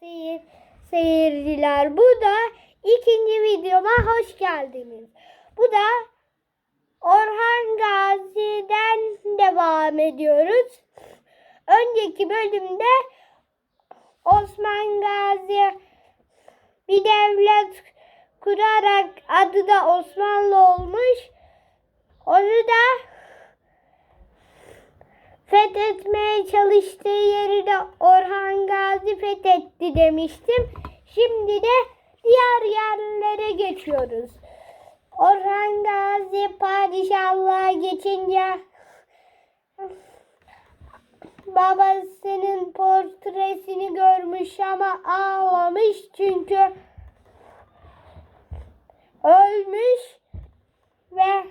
seyir, seyirciler. Bu da ikinci videoma hoş geldiniz. Bu da Orhan Gazi'den devam ediyoruz. Önceki bölümde Osman Gazi bir devlet kurarak adı da Osmanlı olmuş. Onu da fethetmeye çalıştığı yeri de Orhan Gazi fethetti demiştim. Şimdi de diğer yerlere geçiyoruz. Orhan Gazi padişahlığa geçince babasının portresini görmüş ama ağlamış çünkü ölmüş ve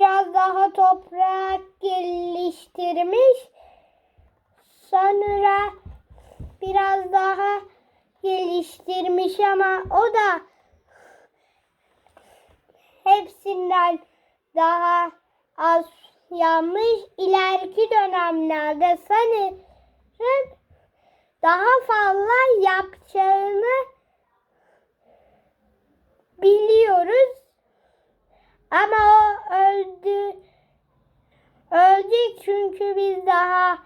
biraz daha toprak geliştirmiş. Sonra biraz daha geliştirmiş ama o da hepsinden daha az yanmış. İleriki dönemlerde sanırım daha fazla yapacağını Öldü. Öldü çünkü biz daha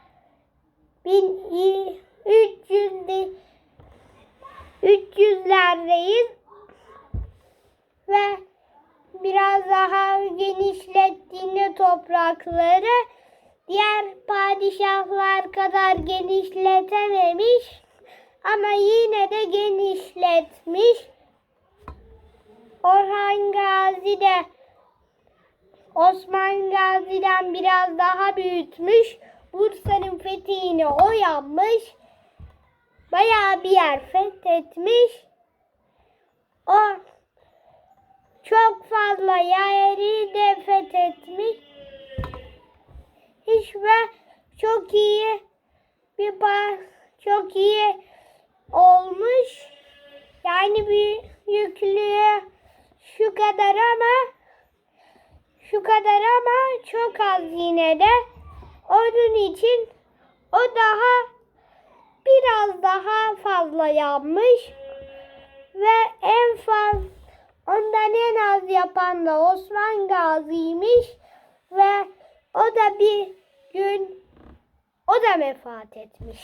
1300'de 300'lerdeyiz ve biraz daha genişlettiğinde toprakları diğer padişahlar kadar genişletememiş ama yine de genişletmiş. Orhan Gazi de Osman Gazi'den biraz daha büyütmüş. Bursa'nın fethini o yapmış. Bayağı bir yer fethetmiş. O çok fazla yeri de fethetmiş. Hiç ve çok iyi bir ba- çok iyi olmuş. Yani büyüklüğü şu kadar ama şu kadar ama çok az yine de. Onun için o daha biraz daha fazla yapmış ve en fazla ondan en az yapan da Osman Gazi'ymiş ve o da bir gün o da vefat etmiş.